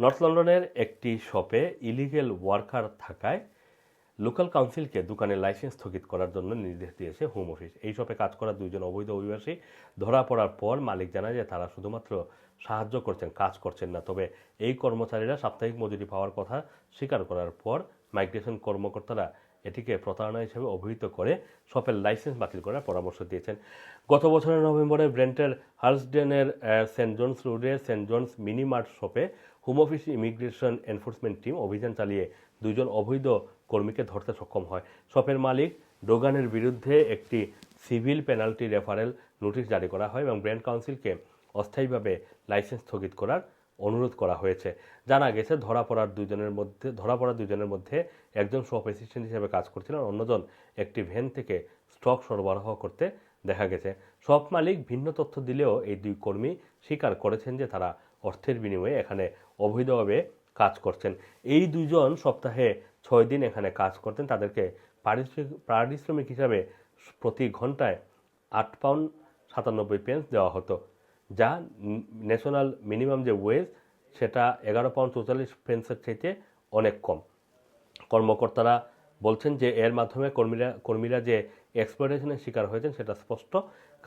North লন্ডনের একটি শপে ইলিগেল ওয়ার্কার থাকায় লোকাল কাউন্সিলকে দোকানের লাইসেন্স স্থগিত করার জন্য নির্দেশ দিয়েছে হোম অফিস। এই শপে কাজ করা দুইজন অবৈধ অভিবাসী। ধরা পড়ার পর মালিক জানায় যে তারা শুধুমাত্র সাহায্য করছেন, কাজ করছেন না। তবে এই কর্মচারীরা সাপ্তাহিক মজুরি পাওয়ার কথা স্বীকার করার পর মাইগ্রেশন কর্মকর্তারা এটিকে প্রতারণা হিসেবে অভিহিত করে শপের লাইসেন্স বাতিল করার পরামর্শ দিয়েছেন। গত বছরের নভেম্বরে ব্রেন্টের হার্সডেনের সেন্ট জনস রোডের সেন্ট জনস মিনি মার্ট শপে Home Office immigration enforcement team অভিযান চালিয়ে দুজন অবৈধ কর্মীকে ধরতে সক্ষম হয়। শপের মালিক ডোগানের বিরুদ্ধে একটি সিভিল পেনাল্টি রেফারেল নোটিশ জারি করা হয় এবং ব্র্যান্ড কাউন্সিলকে অস্থায়ীভাবে লাইসেন্স স্থগিত করার অনুরোধ করা হয়েছে। জানা গেছে ধরা পড়ার দুজনের মধ্যে ধরা পড়া দুজনের মধ্যে একজন শপ অ্যাসিস্ট্যান্ট হিসেবে কাজ করছিলেন অন্যজন একটি ভ্যান থেকে স্টক সরবরাহ করতে দেখা গেছে। সব মালিক ভিন্ন তথ্য দিলেও এই দুই কর্মী স্বীকার করেছেন যে তারা অর্থের বিনিময়ে এখানে অবৈধভাবে কাজ করছেন। এই দুজন সপ্তাহে ছয় দিন এখানে কাজ করতেন। তাদেরকে পারিশ্রমিক পারিশ্রমিক হিসাবে প্রতি ঘন্টায় আট পাউন্ড সাতানব্বই পেন্স দেওয়া হতো। যা ন্যাশনাল মিনিমাম যে ওয়েজ সেটা এগারো পাউন্ড চৌচল্লিশ পেন্সের চাইতে অনেক কম। কর্মকর্তারা বলছেন যে, এর মাধ্যমে কর্মীরা কর্মীরা যে এক্সপ্লোরেশনের শিকার হয়েছেন, সেটা স্পষ্ট,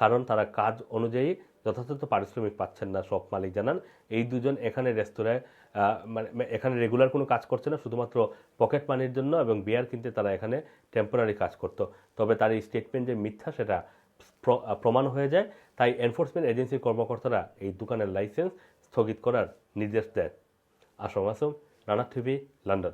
কারণ তারা কাজ অনুযায়ী যথাযথ পারিশ্রমিক পাচ্ছেন না, সব মালিক জানান। এই দুজন এখানে রেস্তোরাঁয় মানে এখানে রেগুলার কোনো কাজ করছে না, শুধুমাত্র পকেট মানির জন্য এবং বিয়ার কিনতে তারা এখানে টেম্পোরারি কাজ করত। তবে তার এই স্টেটমেন্ট যে মিথ্যা, সেটা প্রমাণ হয়ে যায়। তাই এনফোর্সমেন্ট এজেন্সির কর্মকর্তারা এই দোকানের লাইসেন্স স্থগিত করার নির্দেশ দেন আসম আসম রানা টিভি, লন্ডন।